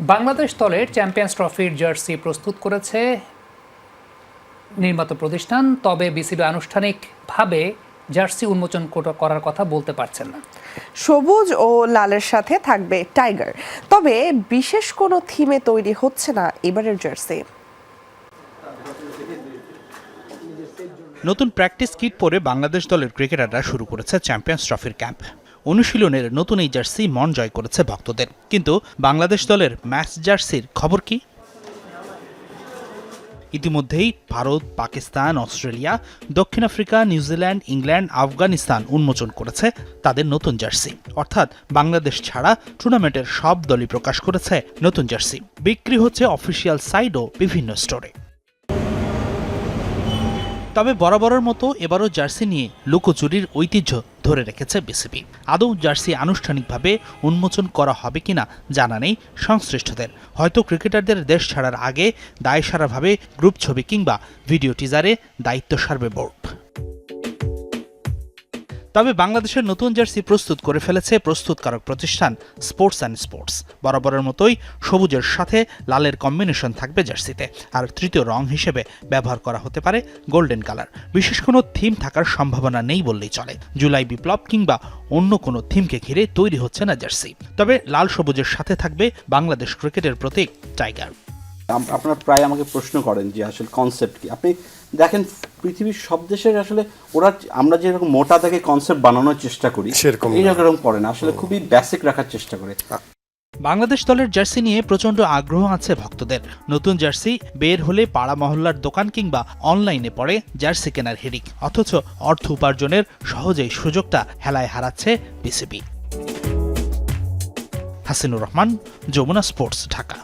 বাংলাদেশ দলের চ্যাম্পিয়ন্স ট্রফির জার্সি প্রস্তুত করেছে নির্মাতা প্রতিষ্ঠান তবে বিসিবি আনুষ্ঠানিকভাবে জার্সি উন্মোচন করা- করার কথা বলতে পারছেন না। সবুজ ও লালের সাথে থাকবে টাইগার তবে বিশেষ কোনো থিমে তৈরি হচ্ছে না এবারের জার্সি। নতুন প্র্যাকটিস কিট পরে বাংলাদেশ দলের ক্রিকেটাররা শুরু করেছে চ্যাম্পিয়ন্স ট্রফির ক্যাম্প। অনুশীলনের নতুন এই জার্সি মন জয় করেছে ভক্তদের। কিন্তু বাংলাদেশ দলের ম্যাচ জার্সির খবর কি? ইতিমধ্যেই ভারত, পাকিস্তান, অস্ট্রেলিয়া, দক্ষিণ Africa, New Zealand, England, Afghanistan উন্মোচন করেছে তাদের নতুন জার্সি। অর্থাৎ বাংলাদেশ ছাড়া টুর্নামেন্টের সব দলই প্রকাশ করেছে নতুন জার্সি। বিক্রি হচ্ছে অফিসিয়াল সাইট ও বিভিন্ন স্টোরে। তবে বরাবরের মতো এবারও জার্সি নিয়ে লুকোচুরির ঐতিহ্য ধরে রেখেছে বিসিবি। আদৌ জার্সি আনুষ্ঠানিকভাবে উন্মোচন করা হবে কিনা জানা নেই সংশ্লিষ্টদের। হয়তো ক্রিকেটারদের দেশ ছাড়ার আগে দায়সারাভাবে গ্রুপ ছবি কিংবা ভিডিও টিজারে দায়িত্ব সারবে বোর্ড। তবে বাংলাদেশের নতুন জার্সি প্রস্তুত করে ফেলেছে প্রস্তুতকারক প্রতিষ্ঠান স্পোর্টস অ্যান্ড স্পোর্টস। বরাবরের মতোই সবুজের সাথে লালের কম্বিনেশন থাকবে জার্সিতে। আর তৃতীয় রং হিসেবে ব্যবহার করা হতে পারে গোল্ডেন কালার। বিশেষ কোনো থিম থাকার সম্ভাবনা নেই বললেই চলে। জুলাই বিপ্লব কিংবা অন্য কোনো থিমকে ঘিরে তৈরি হচ্ছে না জার্সি। তবে লাল সবুজের সাথে থাকবে বাংলাদেশ ক্রিকেটের প্রতীক টাইগার। আপনারা প্রায় আমাকে প্রশ্ন করেন যে আসলে কনসেপ্ট কি। আপনি দেখেন পৃথিবীর সব দেশের আসলে ওরা আমরা যেরকম মোটা থেকে কনসেপ্ট বানানোর চেষ্টা করি সেরকম। এইরকম করে না আসলে খুবই বেসিক রাখার চেষ্টা করে। বাংলাদেশ দলের জার্সি নিয়ে প্রচণ্ড আগ্রহ আছে ভক্তদের। নতুন জার্সি বের হলে পাড়া মহল্লার দোকান কিংবা অনলাইনে পড়ে জার্সি কেনার হিড়িক অথচ অর্থ উপার্জনের সহজেই সুযোগটা হেলায় হারাচ্ছে বিসিবি। হাসিনুর রহমান যমুনা স্পোর্টস ঢাকা।